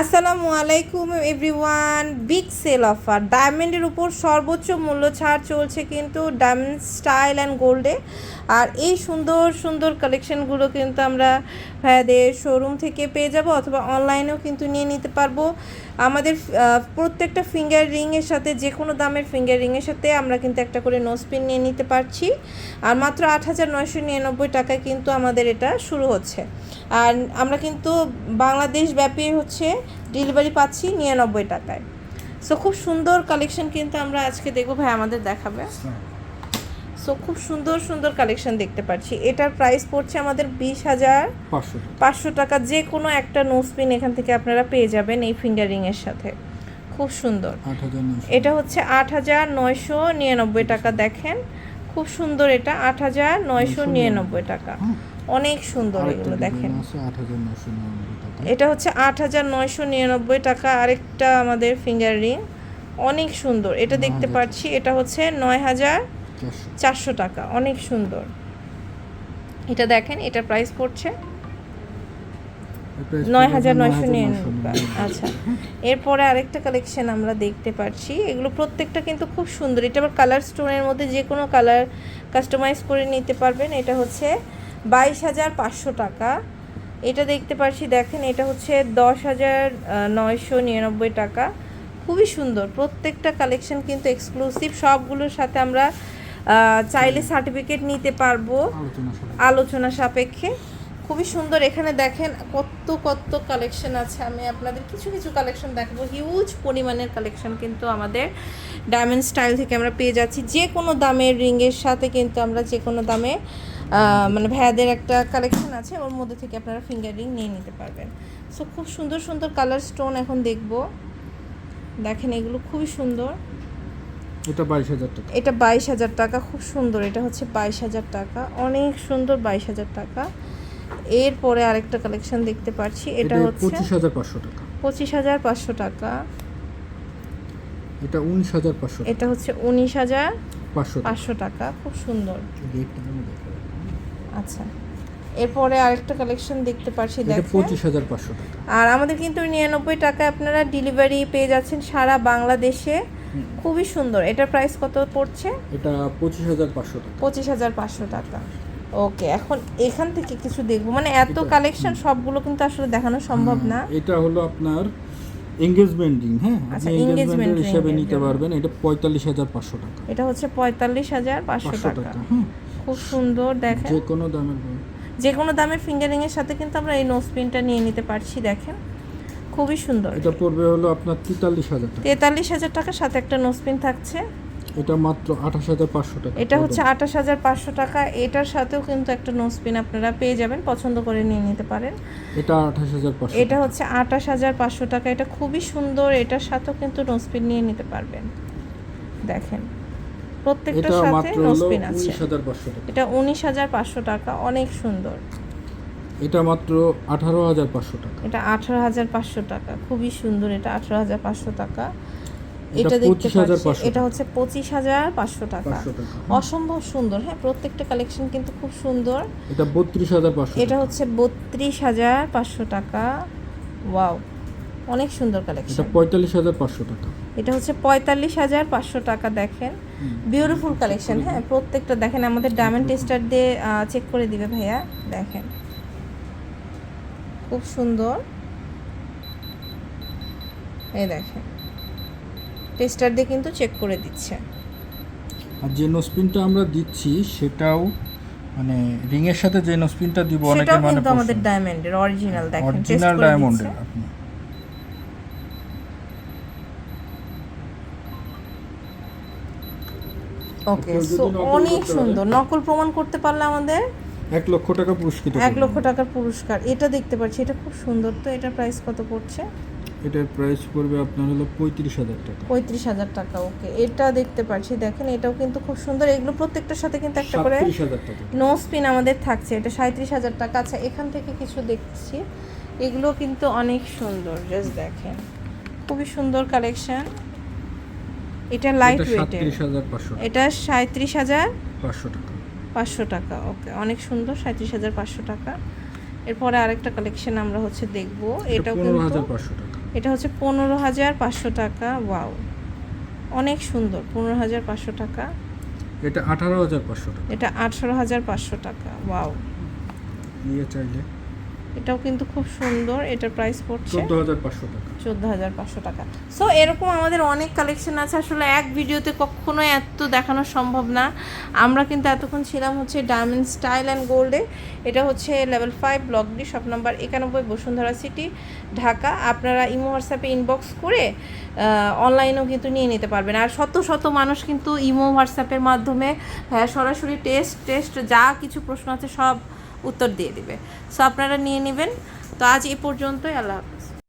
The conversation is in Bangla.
আসসালামু আলাইকুম এভরিওয়ান। বিগ সেল অফার ডায়মন্ডের উপর সর্বোচ্চ মূল্য ছাড় চলছে কিন্তু ডায়মন্ড স্টাইল অ্যান্ড গোল্ডে আর এই সুন্দর সুন্দর কালেকশনগুলো কিন্তু আমরা ভাইয়াদের শোরুম থেকে পেয়ে যাব অথবা অনলাইনেও কিন্তু নিয়ে নিতে পারব। আমাদের প্রত্যেকটা ফিঙ্গার রিংয়ের সাথে যে কোনো দামের ফিঙ্গার রিংয়ের সাথে আমরা কিন্তু একটা করে নোসপিন নিয়ে নিতে পারছি। আর মাত্র আট হাজার নয়শো নিরানব্বই টাকায় কিন্তু আমাদের এটা শুরু হচ্ছে। আর আমরা কিন্তু বাংলাদেশ ব্যাপী হচ্ছে ডেলিভারি পাচ্ছি নিরানব্বই টাকায়। সো খুব সুন্দর কালেকশন কিন্তু আমরা আজকে দেখব ভাই আমাদের দেখাবে। সো খুব সুন্দর সুন্দর কালেকশন দেখতে পাচ্ছি। এটার প্রাইস পড়ছে আমাদের বিশ হাজার পাঁচশো টাকা। যে কোনো একটা নোসপিন এখান থেকে আপনারা পেয়ে যাবেন এই ফিঙ্গারিংয়ের সাথে। খুব সুন্দর। এটা হচ্ছে আট হাজার নয়শো নিরানব্বই টাকা দেখেন। খুব সুন্দর এটা আট হাজার নয়শো নিরানব্বই। টাকা। অনেক সুন্দর এগুলো দেখেন। এটা হচ্ছে আট হাজার নয়শো নিরানব্বই টাকা আরেকটা আমাদের ফিঙ্গার রিং অনেক সুন্দর। এটা দেখতে পাচ্ছি এটা হচ্ছে নয় হাজার চারশো চারশো টাকা। অনেক সুন্দর। এটা দেখেন এটা প্রাইস পড়ছে নয় হাজার নয়শো নিরানব্বই। আচ্ছা এরপরে আরেকটা কালেকশন আমরা দেখতে পাচ্ছি। এগুলো প্রত্যেকটা কিন্তু খুব সুন্দর। এটা আবার কালার স্টোনের মধ্যে যে কোনো কালার কাস্টমাইজ করে নিতে পারবেন। এটা হচ্ছে বাইশ হাজার পাঁচশো টাকা। এটা দেখতে পাচ্ছি দেখেন এটা হচ্ছে দশ হাজার নয়শো নিরানব্বই টাকা। খুবই সুন্দর প্রত্যেকটা কালেকশন কিন্তু এক্সক্লুসিভ সবগুলোর সাথে আমরা চাইলে সার্টিফিকেট নিতে পারব আলোচনা সাপেক্ষে। খুবই সুন্দর এখানে দেখেন কত কত কালেকশন আছে। আমি আপনাদের কিছু কিছু কালেকশন দেখাবো। হিউজ পরিমাণের কালেকশন কিন্তু আমাদের ডায়মন্ড স্টাইল থেকে আমরা পেয়ে যাচ্ছি। যে কোনো দামের রিংয়ের সাথে কিন্তু আমরা যে কোনো দামে মানে ভাইয়াদের একটা কালেকশন আছে ওর মধ্যে থেকে আপনারা ফিঙ্গার রিং নিয়ে নিতে পারবেন। সো খুব সুন্দর সুন্দর কালার স্টোন এখন দেখব। দেখেন এগুলো খুবই সুন্দর। এটা বাইশ হাজার টাকা। এটা বাইশ হাজার টাকা খুব সুন্দর। এটা হচ্ছে বাইশ হাজার টাকা অনেক সুন্দর বাইশ হাজার টাকা। এরপরে আরেকটা কালেকশন দেখতে পাচ্ছি এটা হচ্ছে পঁচিশ হাজার পাঁচশো টাকা। পঁচিশ হাজার পাঁচশো টাকা। এটা উনিশ হাজার পাঁচশো এটা হচ্ছে উনিশ হাজার পাঁচশো টাকা। পাঁচশো টাকা খুব সুন্দর। আচ্ছা। এরপরে আরেকটা কালেকশন দেখতে এটা দেখেন। পঁচিশ হাজার পাঁচশো টাকা। আর আমাদের কিন্তু নিরানব্বই টাকায় আপনারা ডেলিভারি পেয়ে যাচ্ছেন সারা বাংলাদেশে। খুবই সুন্দর। এটার প্রাইস কত পড়ছে? এটা পঁচিশ হাজার পাঁচশো টাকা। পঁচিশ হাজার পাঁচশো টাকা। ওকে এখন এখান থেকে কিছু দেখব। মানে এত কালেকশন সবগুলো কিন্তু আসলে দেখানো সম্ভব না। এটা হলো আপনার এঙ্গেজমেন্ট রিং হ্যাঁ? আচ্ছা, আপনি engagement হিসেবে নিতে পারবেন। এটা পঁয়তাল্লিশ হাজার পাঁচশো টাকা। এটা হচ্ছে পঁয়তাল্লিশ হাজার পাঁচশো টাকা। খুব সুন্দর দেখেন। যে কোনো দামের। যে কোনো দামের ফিঙ্গারিং এর সাথে কিন্তু আমরা এই নোসপিনটা নিয়ে নিতে পারছি দেখেন। খুবই সুন্দর। এটা পড়বে হলো আপনার তেতাল্লিশ হাজার টাকা। তেতাল্লিশ হাজার টাকার সাথে একটা নোসপিন থাকছে। এটা মাত্র আঠাশ হাজার পাঁচশো টাকা। এটা হচ্ছে আঠাশ হাজার পাঁচশো টাকা। এটার সাথেও কিন্তু একটা নোসপিন আপনারা পেয়ে যাবেন পছন্দ করে নিয়ে নিতে পারেন। এটা আঠাশ হাজার পাঁচশো এটা হচ্ছে আঠাশ হাজার পাঁচশো টাকা। এটা খুবই সুন্দর। এটার সাথেও কিন্তু নোসপিন নিয়ে নিতে পারবেন। দেখেন। প্রত্যেকটার সাথে নোসপিন আছে। এটা উনিশ হাজার পাঁচশো টাকা অনেক সুন্দর। এটা মাত্র আঠারো হাজার পাঁচশো টাকা। এটা আঠারো হাজার পাঁচশো টাকা খুবই সুন্দর এটা আঠারো হাজার পাঁচশো টাকা। এটা দেখতে পাচ্ছি এটা হচ্ছে পঁচিশ হাজার পাঁচশো টাকা। অসম্ভব সুন্দর হ্যাঁ প্রত্যেকটা কালেকশন কিন্তু খুব সুন্দর। এটা বত্রিশ হাজার পাঁচশো এটা হচ্ছে বত্রিশ হাজার পাঁচশো টাকা। ওয়াও অনেক সুন্দর কালেকশন পঁয়তাল্লিশ হাজার পাঁচশো টাকা। এটা হচ্ছে পঁয়তাল্লিশ হাজার পাঁচশো টাকা দেখেন। বিউটিফুল কালেকশন হ্যাঁ প্রত্যেকটা দেখেন আমাদের ডায়মন্ড টেস্টার দিয়ে চেক করে দিবে ভাইয়া দেখেন। খুব সুন্দর। এই দেখেন টেস্টার দিয়ে কিন্তু চেক করে দিচ্ছে। আর যে নোসপিনটা আমরা দিচ্ছি সেটাও মানে রিং এর সাথে যে নোসপিনটা দিব অনেকে মানে কিন্তু আমাদের ডায়মন্ডের অরিজিনাল দেখেন টেস্ট অরিজিনাল করে ডায়মন্ডের আপনি। ওকে সো অনেক সুন্দর। নকল প্রমাণ করতে পারলে আমাদের এক লক্ষ টাকা পুরস্কৃত এক লক্ষ টাকার পুরস্কার। এটা দেখতে পাচ্ছি এটা খুব সুন্দর তো। এটার প্রাইস কত পড়ছে? এটার প্রাইস পড়বে আপনার হলো পঁয়ত্রিশ হাজার টাকা। পঁয়ত্রিশ হাজার টাকা ওকে। এটা দেখতে পাচ্ছি দেখেন এটাও কিন্তু খুব সুন্দর। এগুলো প্রত্যেকটার সাথে কিন্তু একটা করে নো স্পিন আমাদের থাকছে। এটা সাঁত্রিশ হাজার টাকা। আচ্ছা এখান থেকে কিছু দেখছি। এগুলো কিন্তু অনেক সুন্দর জাস্ট দেখেন। খুবই সুন্দর কালেকশন এটা লাইট এটা ওয়েটের এটা সাঁত্রিশ হাজার পাঁচশো টাকা। পাঁচশো টাকা ওকে। অনেক সুন্দর সাঁত্রিশ হাজার পাঁচশো টাকা। এরপরে আরেকটা কালেকশন আমরা হচ্ছে দেখব। এটা এটাও কিন্তু এটা হচ্ছে পনেরো হাজার পাঁচশো টাকা ওয়াও। অনেক সুন্দর পনেরো হাজার পাঁচশো টাকা। এটা আঠারো হাজার পাঁচশো টাকা। এটা আঠারো হাজার পাঁচশো টাকা ওয়াও। নিয়ে চাইলে। এটাও কিন্তু খুব সুন্দর এটার প্রাইস পড়ছে চোদ্দ হাজার পাঁচশো টাকা। চোদ্দ হাজার পাঁচশো টাকা। সো এরকম আমাদের অনেক কালেকশন আছে। আসলে এক ভিডিওতে কখনো এত দেখানো সম্ভব না। আমরা কিন্তু এতক্ষণ ছিলাম হচ্ছে ডায়মন্ড স্টাইল অ্যান্ড গোল্ডে এটা হচ্ছে level five block D shop number একানব্বই বসুন্ধরা সিটি ঢাকা। আপনারা ইমো হোয়াটসঅ্যাপে ইনবক্স করে অনলাইনেও কিন্তু নিয়ে নিতে পারবেন। আর শত শত মানুষ কিন্তু ইমো হোয়াটসঅ্যাপের মাধ্যমে হ্যাঁ, সরাসরি টেস্ট টেস্ট যা কিছু প্রশ্ন আছে সব উত্তর দিয়ে দিবে। সো আপনারা নিয়ে নেবেন। তো আজ এ পর্যন্তই আল্লাহ